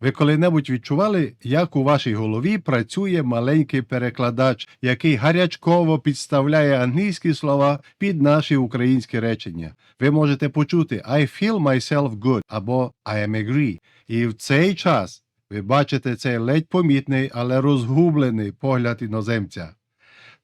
Ви коли-небудь відчували, як у вашій голові працює маленький перекладач, який гарячково підставляє англійські слова під наші українські речення? Ви можете почути I feel myself good або I am agree. І в цей час ви бачите цей ледь помітний, але розгублений погляд іноземця.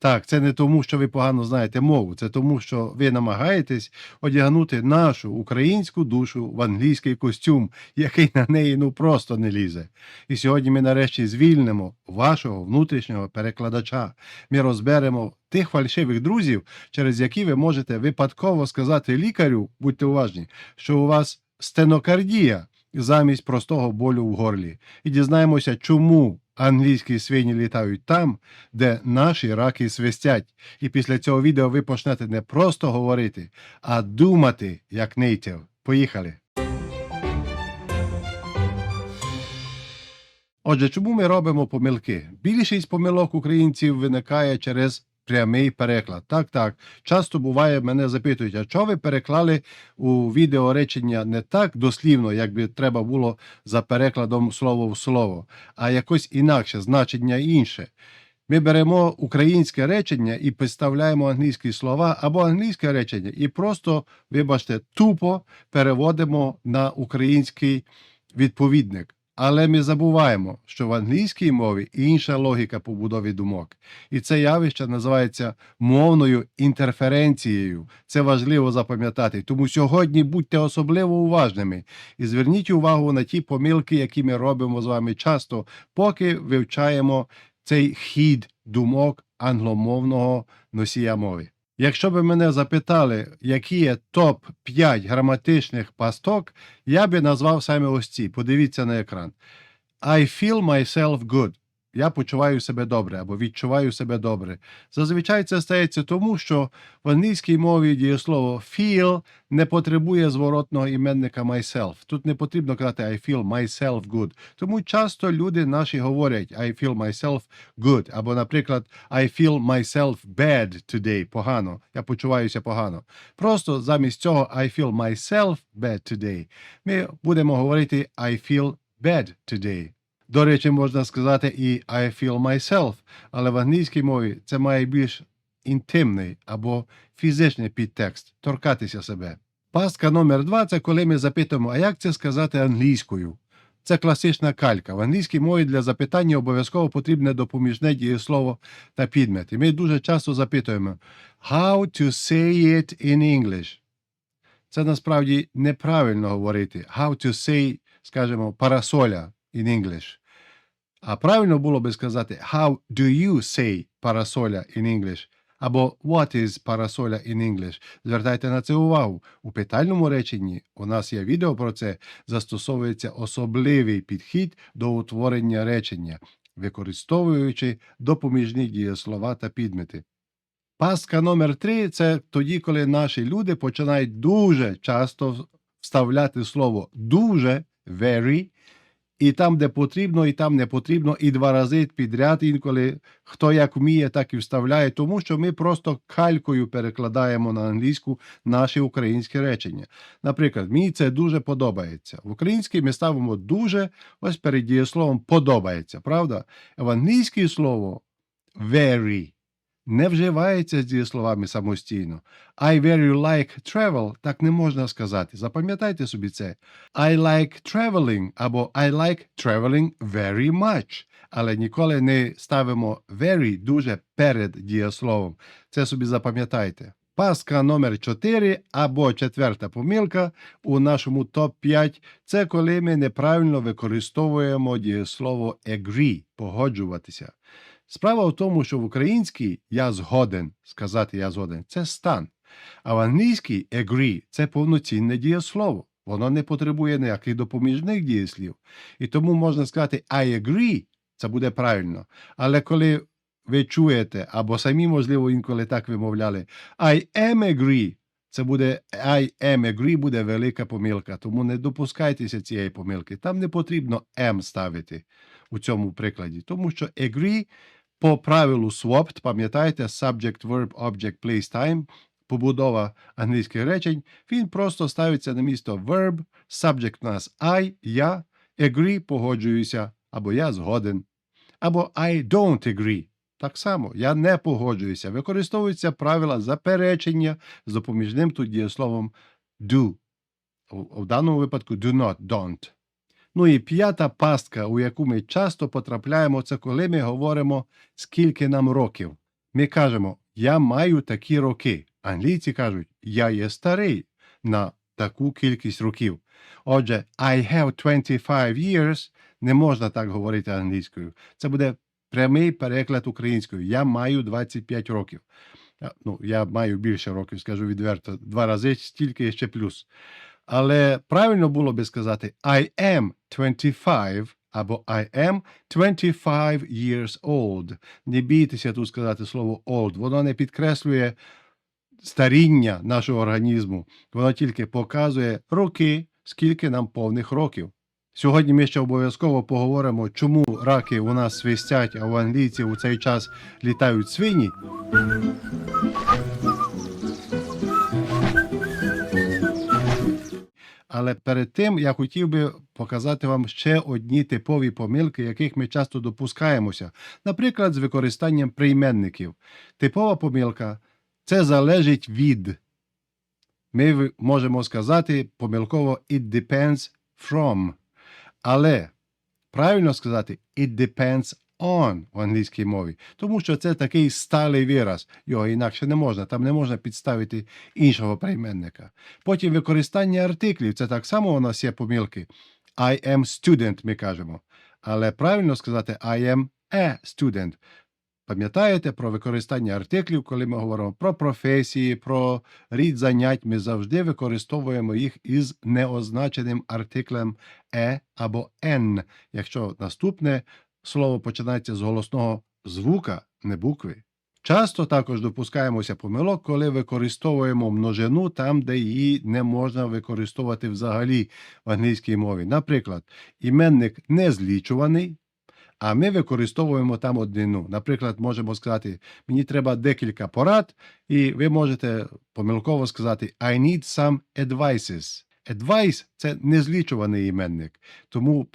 Так, це не тому, що ви погано знаєте мову, це тому, що ви намагаєтесь одягнути нашу українську душу в англійський костюм, який на неї ну просто не лізе. І сьогодні ми нарешті звільнимо вашого внутрішнього перекладача. Ми розберемо тих фальшивих друзів, через які ви можете випадково сказати лікарю, будьте уважні, що у вас стенокардія замість простого болю в горлі. І дізнаємося, чому англійські свині літають там, де наші раки свистять. І після цього відео ви почнете не просто говорити, а думати як нейтів. Поїхали. Отже, чому ми робимо помилки? Більшість помилок українців виникає через прямий переклад. Так, так. Часто буває, мене запитують, а чого ви переклали у відео речення не так дослівно, як би треба було за перекладом слово в слово, а якось інакше, значення інше. Ми беремо українське речення і підставляємо англійські слова або англійське речення, і просто, вибачте, тупо переводимо на український відповідник. Але ми забуваємо, що в англійській мові інша логіка побудови думок. І це явище називається мовною інтерференцією. Це важливо запам'ятати. Тому сьогодні будьте особливо уважними і зверніть увагу на ті помилки, які ми робимо з вами часто, поки вивчаємо цей хід думок англомовного носія мови. Якщо би мене запитали, які є топ-5 граматичних пасток, я би назвав саме ось ці. Подивіться на екран. I feel myself good. Я почуваю себе добре або відчуваю себе добре. Зазвичай це стається тому, що в англійській мові дієслово feel не потребує зворотного іменника myself. Тут не потрібно казати I feel myself good. Тому часто люди наші говорять I feel myself good. Або, наприклад, I feel myself bad today. Погано. Я почуваюся погано. Просто замість цього I feel myself bad today. Ми будемо говорити I feel bad today. До речі, можна сказати і I feel myself, але в англійській мові це має більш інтимний або фізичний підтекст торкатися себе. Пастка номер два це коли ми запитуємо, а як це сказати англійською? Це класична калька. В англійській мові для запитання обов'язково потрібне допоміжне дієслово та підмет. І ми дуже часто запитуємо How to say it in English? Це насправді неправильно говорити. How to say, скажімо, парасоля in English. А правильно було би сказати How do you say парасоля in English? Або What is парасоля in English? Звертайте на це увагу. У питальному реченні у нас є відео про це, застосовується особливий підхід до утворення речення, використовуючи допоміжні дієслова та підмети. Пастка номер три це тоді, коли наші люди починають дуже часто вставляти слово дуже very, і там, де потрібно, і там не потрібно, і два рази підряд, інколи хто як вміє, так і вставляє, тому що ми просто калькою перекладаємо на англійську наші українські речення. Наприклад, мені це дуже подобається. В українській ми ставимо дуже ось перед дієсловом подобається, правда? В англійське слово very не вживається з дієсловами самостійно. I very like travel так не можна сказати. Запам'ятайте собі це. I like traveling або I like traveling very much. Але ніколи не ставимо very дуже перед дієсловом. Це собі запам'ятайте. Паска номер 4 або четверта помилка у нашому топ-5 це коли ми неправильно використовуємо дієслово agree погоджуватися. Справа в тому, що в українській я згоден сказати я згоден це стан. А в англійській agree це повноцінне дієслово. Воно не потребує ніяких допоміжних дієслів. І тому можна сказати I agree, це буде правильно. Але коли ви чуєте, або самі, можливо, інколи так вимовляли, I am agree, це буде I am agree буде велика помилка. Тому не допускайтеся цієї помилки. Там не потрібно am ставити у цьому прикладі, тому що agree по правилу swapped, пам'ятаєте, subject, verb, object, place, time, побудова англійських речень, він просто ставиться на місто verb, subject у нас I, я, agree погоджуюся, або я згоден. Або I don't agree. Так само, я не погоджуюся. Використовуються правила заперечення з допоміжним тут дієсловом do. У даному випадку do not, don't. Ну і п'ята пастка, у яку ми часто потрапляємо, це коли ми говоримо, скільки нам років. Ми кажемо, я маю такі роки. Англійці кажуть, я є старий на таку кількість років. Отже, I have 25 years не можна так говорити англійською. Це буде прямий переклад українською. Я маю 25 років. Ну, я маю більше років, скажу відверто, два рази стільки ще плюс. Але правильно було би сказати I am 25 або I am 25 years old. Не бійтеся тут сказати слово old. Воно не підкреслює старіння нашого організму. Воно тільки показує роки, скільки нам повних років. Сьогодні ми ще обов'язково поговоримо, чому раки у нас свистять, а у англійців у цей час літають свині. Але перед тим я хотів би показати вам ще одні типові помилки, яких ми часто допускаємося, наприклад, з використанням прийменників. Типова помилка це залежить від. Ми можемо сказати помилково it depends from. Але правильно сказати it depends on в англійській мові, тому що це такий сталий вираз. Його інакше не можна, там не можна підставити іншого прийменника. Потім використання артиклів це так само у нас є помилки. I am student, ми кажемо. Але правильно сказати I am a student. Пам'ятаєте про використання артиклів, коли ми говоримо про професії, про рід занять, ми завжди використовуємо їх із неозначеним артиклем е або n, якщо наступне слово починається з голосного звука, не букви. Часто також допускаємося помилок, коли використовуємо множину там, де її не можна використовувати взагалі в англійській мові. Наприклад, іменник незлічуваний, а ми використовуємо там однину. Наприклад, можемо сказати, мені треба декілька порад, і ви можете помилково сказати I need some advices. Advice – це незлічуваний іменник, тому,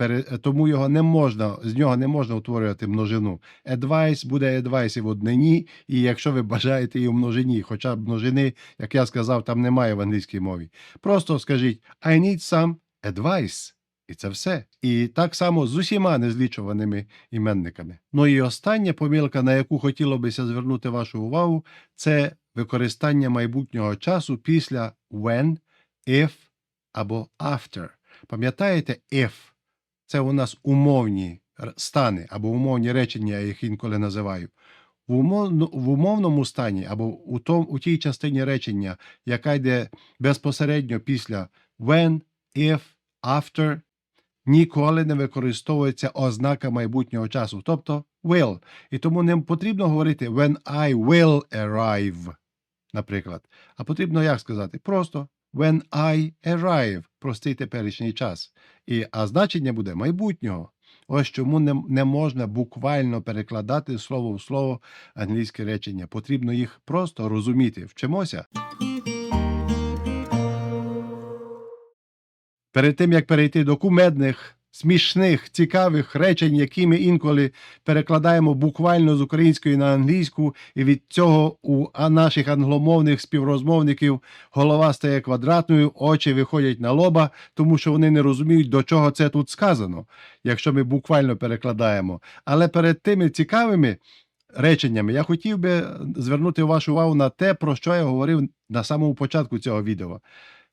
тому його не можна, з нього не можна утворювати множину. Advice буде advice і в однині, і якщо ви бажаєте і в множині, хоча б множини, як я сказав, там немає в англійській мові. Просто скажіть I need some advice. І це все. І так само з усіма незлічуваними іменниками. Ну і остання помилка, на яку хотіло бися звернути вашу увагу, це використання майбутнього часу після when, if або after. Пам'ятаєте, if це у нас умовні стани або умовні речення, я їх інколи називаю. В, умовно, в умовному стані або у, том, у тій частині речення, яка йде безпосередньо після when, if, after, ніколи не використовується ознака майбутнього часу, тобто will. І тому не потрібно говорити when I will arrive, наприклад. А потрібно як сказати? Просто when I arrive, простий теперішній час. І, а значення буде майбутнього. Ось чому не, не можна буквально перекладати слово в слово англійське речення. Потрібно їх просто розуміти. Вчимося. Перед тим як перейти до кумедних, смішних, цікавих речень, які ми інколи перекладаємо буквально з української на англійську, і від цього у наших англомовних співрозмовників голова стає квадратною, очі виходять на лоба, тому що вони не розуміють, до чого це тут сказано, якщо ми буквально перекладаємо. Але перед тими цікавими реченнями я хотів би звернути вашу увагу на те, про що я говорив на самому початку цього відео.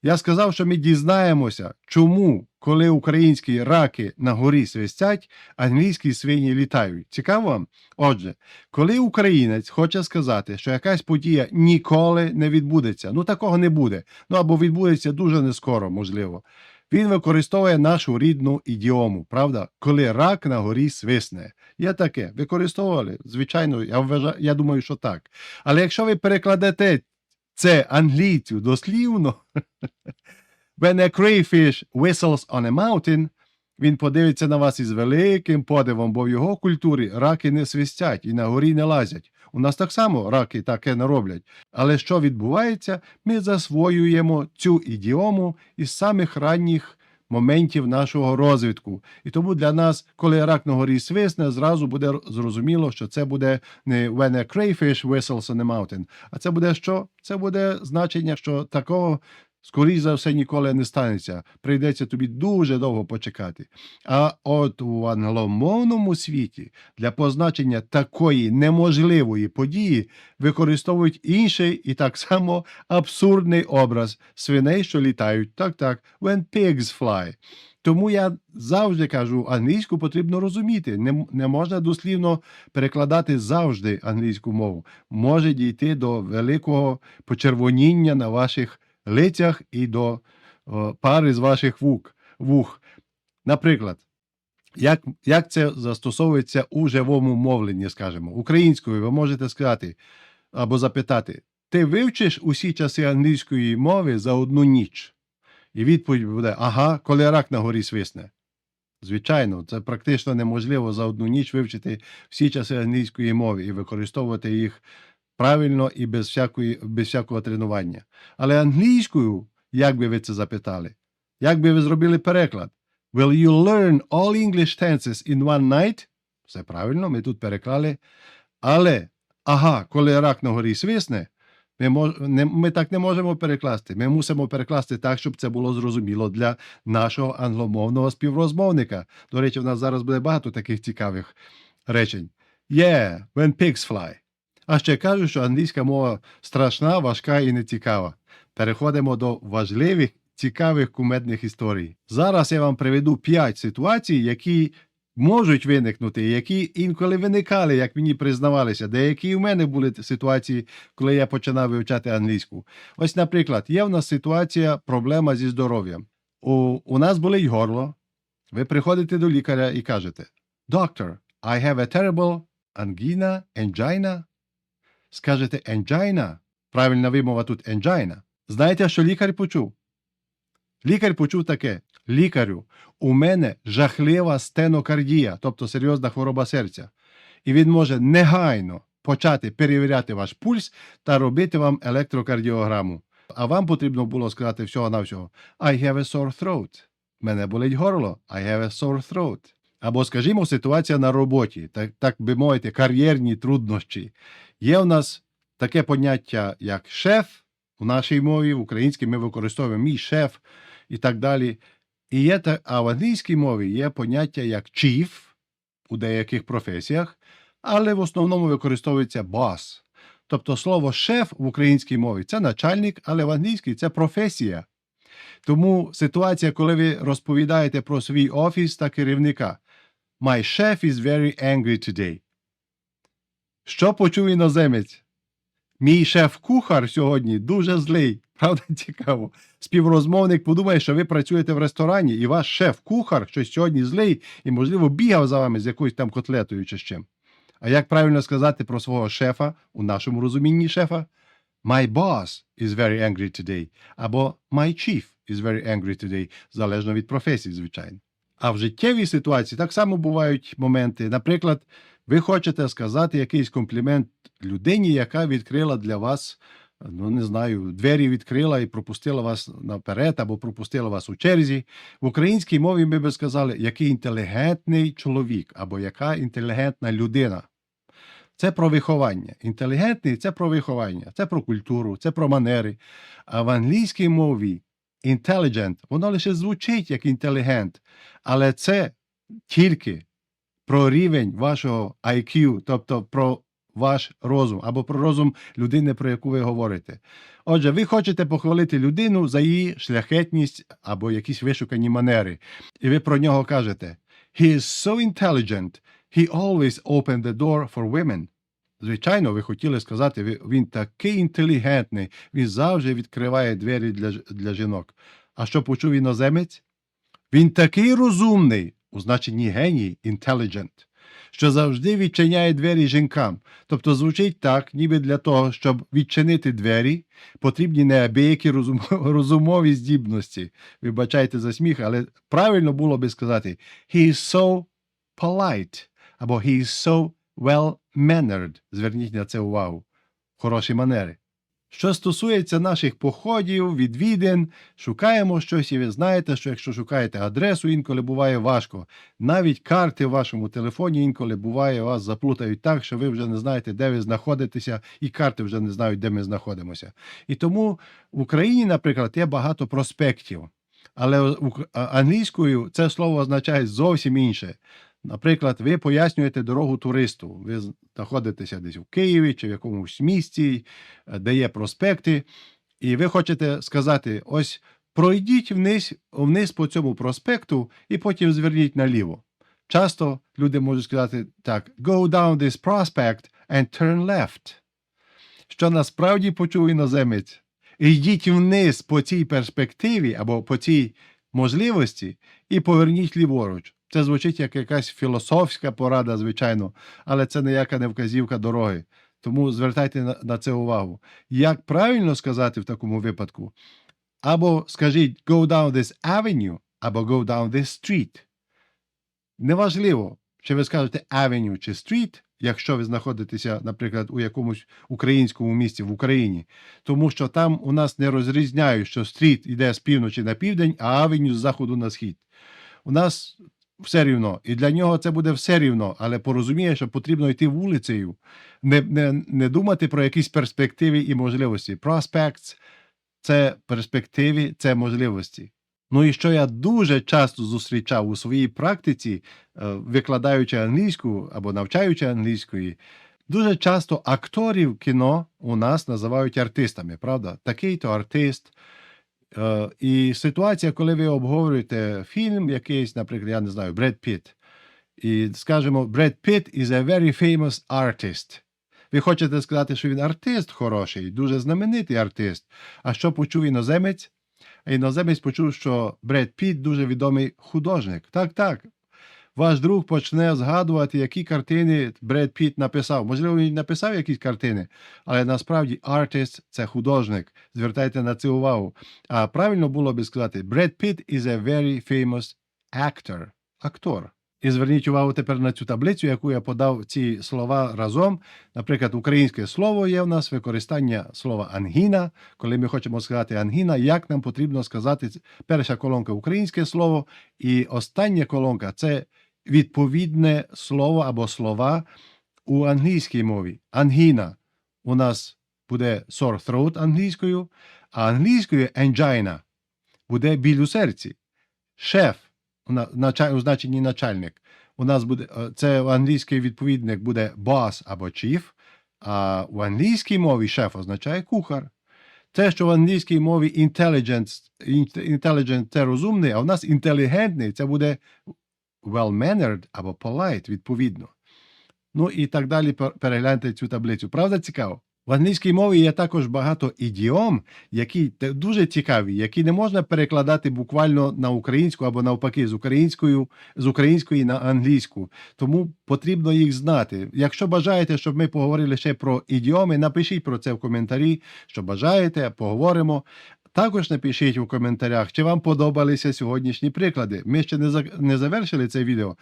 Я сказав, що ми дізнаємося, чому, коли українські раки на горі свистять, англійські свині літають. Цікаво вам? Отже, коли українець хоче сказати, що якась подія ніколи не відбудеться, ну такого не буде, ну або відбудеться дуже нескоро, можливо. Він використовує нашу рідну ідіому, правда? Коли рак на горі свисне. Є таке. Використовували? Звичайно, я вважаю, я думаю, що так. Але якщо ви перекладете це англійцю дослівно, when a crayfish whistles on a mountain, він подивиться на вас із великим подивом, бо в його культурі раки не свистять і на горі не лазять. У нас так само раки таке не роблять. Але що відбувається, ми засвоюємо цю ідіому із самих ранніх моментів нашого розвитку. І тому для нас, коли рак на горі свисне, зразу буде зрозуміло, що це буде не when a crayfish whistles on a mountain, а це буде що? Це буде значення, що такого. Скоріше за все, ніколи не станеться. Прийдеться тобі дуже довго почекати. А от у англомовному світі для позначення такої неможливої події використовують інший і так само абсурдний образ свиней, що літають. Так, так, when pigs fly. Тому я завжди кажу, англійську потрібно розуміти. Не, не можна дослівно перекладати завжди англійську мову. Може дійти до великого почервоніння на ваших лицях і до о, пари з ваших вук, вух. Наприклад, як, як це застосовується у живому мовленні, скажімо, українською ви можете сказати або запитати: ти вивчиш усі часи англійської мови за одну ніч? І відповідь буде: ага, коли рак на горі свисне. Звичайно, це практично неможливо за одну ніч вивчити всі часи англійської мови і використовувати їх правильно і без, всякої, без всякого тренування. Але англійською, як би ви це запитали? Як би ви зробили переклад? Will you learn all English tenses in one night? Все правильно, ми тут переклали. Але, ага, коли рак на горі свисне, ми, мож, не, ми так не можемо перекласти. Ми мусимо перекласти так, щоб це було зрозуміло для нашого англомовного співрозмовника. До речі, в нас зараз буде багато таких цікавих речень. Yeah, when pigs fly. А ще кажуть, що англійська мова страшна, важка і нецікава. Переходимо до важливих, цікавих кумедних історій. Зараз я вам приведу 5 ситуацій, які можуть виникнути, які інколи виникали, як мені признавалися. Деякі у мене були ситуації, коли я починав вивчати англійську. Ось, наприклад, є в нас ситуація, проблема зі здоров'ям. У, у нас болить горло. Ви приходите до лікаря і кажете: Doctor, I have a terrible angina, angina. Скажете angina. Правильна вимова тут angina. Знаєте, що лікар почув? Лікар почув таке: лікарю, у мене жахлива стенокардія, тобто серйозна хвороба серця. І він може негайно почати перевіряти ваш пульс та робити вам електрокардіограму. А вам потрібно було сказати всього-навсього I have a sore throat. Мене болить горло. I have a sore throat. Або, скажімо, ситуація на роботі, так, так би мовити, кар'єрні труднощі. Є в нас таке поняття, як шеф у нашій мові, в українській ми використовуємо мій шеф і так далі. І є а в англійській мові є поняття як chief у деяких професіях, але в основному використовується boss. Тобто слово шеф в українській мові це начальник, але в англійській це професія. Тому ситуація, коли ви розповідаєте про свій офіс та керівника. My chef is very angry today. Що почув іноземець? Мій шеф-кухар сьогодні дуже злий. Правда, цікаво. Співрозмовник подумає, що ви працюєте в ресторані, і ваш шеф-кухар щось сьогодні злий і, можливо, бігав за вами з якоюсь там котлетою чи з чим. А як правильно сказати про свого шефа у нашому розумінні шефа? My boss is very angry today. Або My chief is very angry today, залежно від професії, звичайно. А в життєвій ситуації так само бувають моменти. Наприклад, ви хочете сказати якийсь комплімент людині, яка відкрила для вас, ну не знаю, двері відкрила і пропустила вас наперед або пропустила вас у черзі. В українській мові ми би сказали, який інтелігентний чоловік або яка інтелігентна людина. Це про виховання. Інтелігентний це про виховання, це про культуру, це про манери. А в англійській мові intelligent, воно лише звучить як інтелігент, але це тільки про рівень вашого IQ, тобто про ваш розум або про розум людини, про яку ви говорите. Отже, ви хочете похвалити людину за її шляхетність або якісь вишукані манери, і ви про нього кажете: He is so intelligent, he always opened the door for women. Звичайно, ви хотіли сказати, він такий інтелігентний, він завжди відкриває двері для, для жінок. А що почув іноземець? Він такий розумний, у значенні геній, intelligent, що завжди відчиняє двері жінкам. Тобто звучить так, ніби для того, щоб відчинити двері, потрібні неабиякі розум... розумові здібності. Вибачайте за сміх, але правильно було би сказати he is so polite або he is so well mannered. Зверніть на це увагу. Хороші манери. Що стосується наших походів, відвідин, шукаємо щось, і ви знаєте, що якщо шукаєте адресу, інколи буває важко. Навіть карти в вашому телефоні інколи буває, вас заплутають так, що ви вже не знаєте, де ви знаходитеся, і карти вже не знають, де ми знаходимося. І тому в Україні, наприклад, є багато проспектів. Але англійською це слово означає зовсім інше. Наприклад, ви пояснюєте дорогу туристу. Ви знаходитеся десь у Києві чи в якомусь місті, е, де є проспекти, і ви хочете сказати: ось пройдіть вниз, вниз по цьому проспекту і потім зверніть наліво. Часто люди можуть сказати так: go down this prospect and turn left. Що насправді почув іноземець. Йдіть вниз по цій перспективі або по цій можливості і поверніть ліворуч. Це звучить як якась філософська порада, звичайно, але це ніяка не вказівка дороги. Тому звертайте на, це увагу. Як правильно сказати в такому випадку? Або скажіть go down this avenue, або go down this street. Неважливо, чи ви скажете avenue чи street, якщо ви знаходитеся, наприклад, у якомусь українському місті в Україні, тому що там у нас не розрізняють, що стріт йде з півночі на південь, а авеню з заходу на схід. У нас все рівно, і для нього це буде все рівно, але порозуміє, що потрібно йти вулицею, не, не, не думати про якісь перспективи і можливості. Prospects – це перспективи, це можливості. Ну і що я дуже часто зустрічав у своїй практиці, е, викладаючи англійську або навчаючи англійської, дуже часто акторів кіно у нас називають артистами, правда? Такий-то артист. Е, І ситуація, коли ви обговорюєте фільм якийсь, наприклад, я не знаю, Бред Піт, і скажемо, Бред Піт is a very famous artist. Ви хочете сказати, що він артист хороший, дуже знаменитий артист. А що почув іноземець? Іноземець почув, що Бред Піт дуже відомий художник. Так, так. Ваш друг почне згадувати, які картини Бред Піт написав. Можливо, він написав якісь картини, але насправді артист це художник. Звертайте на це увагу. А правильно було би сказати: Бред Піт is a very famous actor. Актор. І зверніть увагу тепер на цю таблицю, яку я подав ці слова разом. Наприклад, українське слово є в нас використання слова ангіна. Коли ми хочемо сказати ангіна, як нам потрібно сказати перша колонка українське слово, і остання колонка це відповідне слово або слова у англійській мові. Ангіна у нас буде sore throat англійською, а англійською angina буде біль у серці. Шеф у значенні начальник. У нас буде е, це англійський відповідник буде boss або chief, а в англійській мові шеф означає кухар. Те, що в англійській мові intelligent, intelligent – це розумний, а в нас інтелігентний це буде well-mannered або polite, відповідно. Ну і так далі пер- перегляньте цю таблицю. Правда цікаво? В англійській мові є також багато ідіом, які дуже цікаві, які не можна перекладати буквально на українську або навпаки з українською з української на англійську. Тому потрібно їх знати. Якщо бажаєте, щоб ми поговорили ще про ідіоми, напишіть про це в коментарі. Що бажаєте, поговоримо. Також напишіть у коментарях, чи вам подобалися сьогоднішні приклади. Ми ще не, за- не завершили це відео.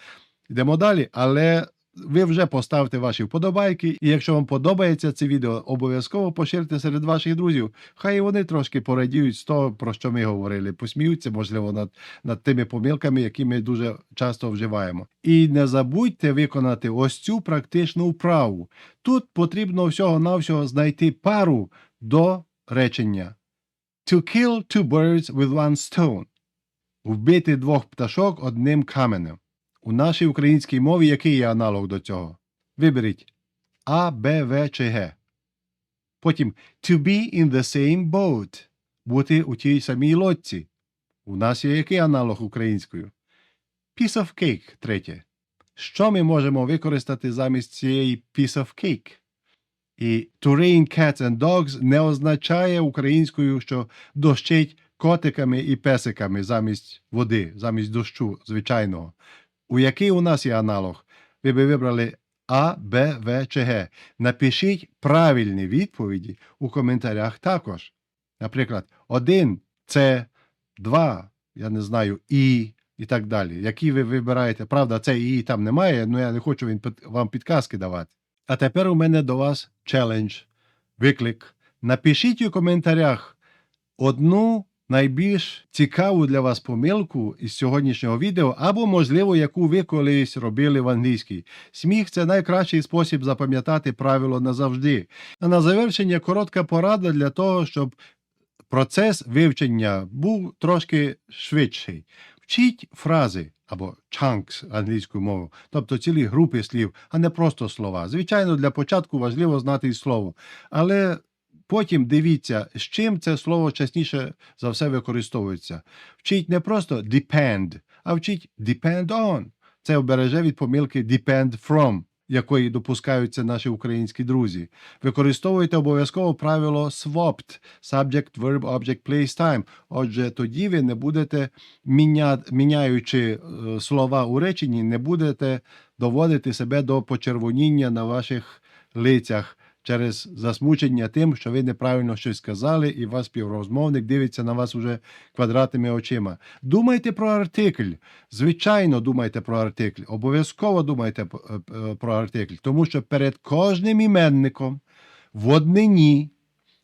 Йдемо далі, але ви вже поставте ваші вподобайки. І якщо вам подобається це відео, обов'язково поширте серед ваших друзів. Хай вони трошки порадіють з того, про що ми говорили. Посміються, можливо, над, над тими помилками, які ми дуже часто вживаємо. І не забудьте виконати ось цю практичну вправу. Тут потрібно всього-навсього знайти пару до речення. To kill two birds with one stone. Вбити двох пташок одним каменем. У нашій українській мові який є аналог до цього? Виберіть А, Б, В чи Г. Потім to be in the same boat. Бути у тій самій лодці. У нас є який аналог українською? Piece of cake третє. Що ми можемо використати замість цієї piece of cake? І to rain cats and dogs не означає українською, що дощить котиками і песиками замість води, замість дощу звичайного. У який у нас є аналог? Ви би вибрали А, Б, В чи Г. Напишіть правильні відповіді у коментарях також. Наприклад, один це два, я не знаю, і і так далі. Які ви вибираєте? Правда, це і там немає, але я не хочу вам підказки давати. А тепер у мене до вас челендж, виклик. Напишіть у коментарях одну найбільш цікаву для вас помилку із сьогоднішнього відео, або, можливо, яку ви колись робили в англійській. Сміх це найкращий спосіб запам'ятати правило назавжди. А на завершення коротка порада для того, щоб процес вивчення був трошки швидший. Вчіть фрази або chunks англійською мовою, тобто цілі групи слів, а не просто слова. Звичайно, для початку важливо знати і слово, але потім дивіться, з чим це слово частіше за все використовується. Вчіть не просто depend, а вчіть depend on. Це обереже від помилки depend from, якої допускаються наші українські друзі. Використовуйте обов'язково правило swapped – subject, verb, object, place, time. Отже, тоді ви не будете, міня... міняючи е, слова у реченні, не будете доводити себе до почервоніння на ваших лицях через засмучення тим, що ви неправильно щось сказали, і вас співрозмовник дивиться на вас уже квадратними очима. Думайте про артикль. Звичайно, думайте про артикль. Обов'язково думайте е, е, про артикль, тому що перед кожним іменником в однині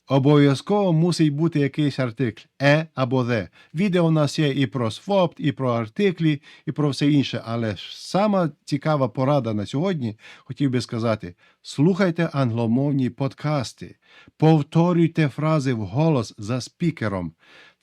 обов'язково мусить бути якийсь артикль е або де. Відео у нас є і про swapped, і про артиклі, і про все інше. Але ж сама цікава порада на сьогодні, хотів би сказати: слухайте англомовні подкасти, повторюйте фрази вголос за спікером.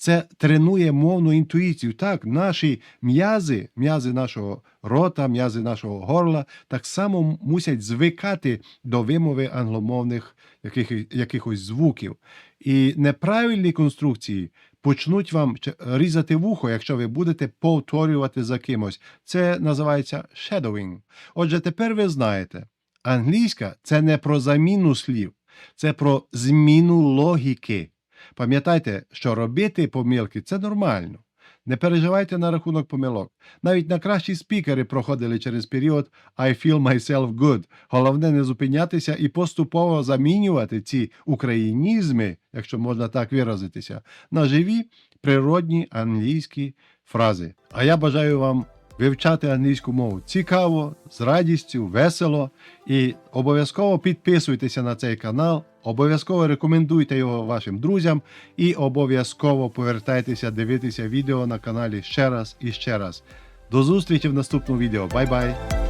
Це тренує мовну інтуїцію. Так, наші м'язи, м'язи нашого рота, м'язи нашого горла, так само мусять звикати до вимови англомовних яких, якихось звуків. І неправильні конструкції почнуть вам різати вухо, якщо ви будете повторювати за кимось. Це називається shadowing. Отже, тепер ви знаєте, англійська це не про заміну слів, це про зміну логіки. Пам'ятайте, що робити помилки це нормально. Не переживайте на рахунок помилок. Навіть найкращі спікери проходили через період I feel myself good. Головне не зупинятися і поступово замінювати ці українізми, якщо можна так виразитися, на живі природні англійські фрази. А я бажаю вам вивчати англійську мову цікаво, з радістю, весело. І обов'язково підписуйтеся на цей канал, обов'язково рекомендуйте його вашим друзям і обов'язково повертайтеся дивитися відео на каналі ще раз і ще раз. До зустрічі в наступному відео. Бай-бай!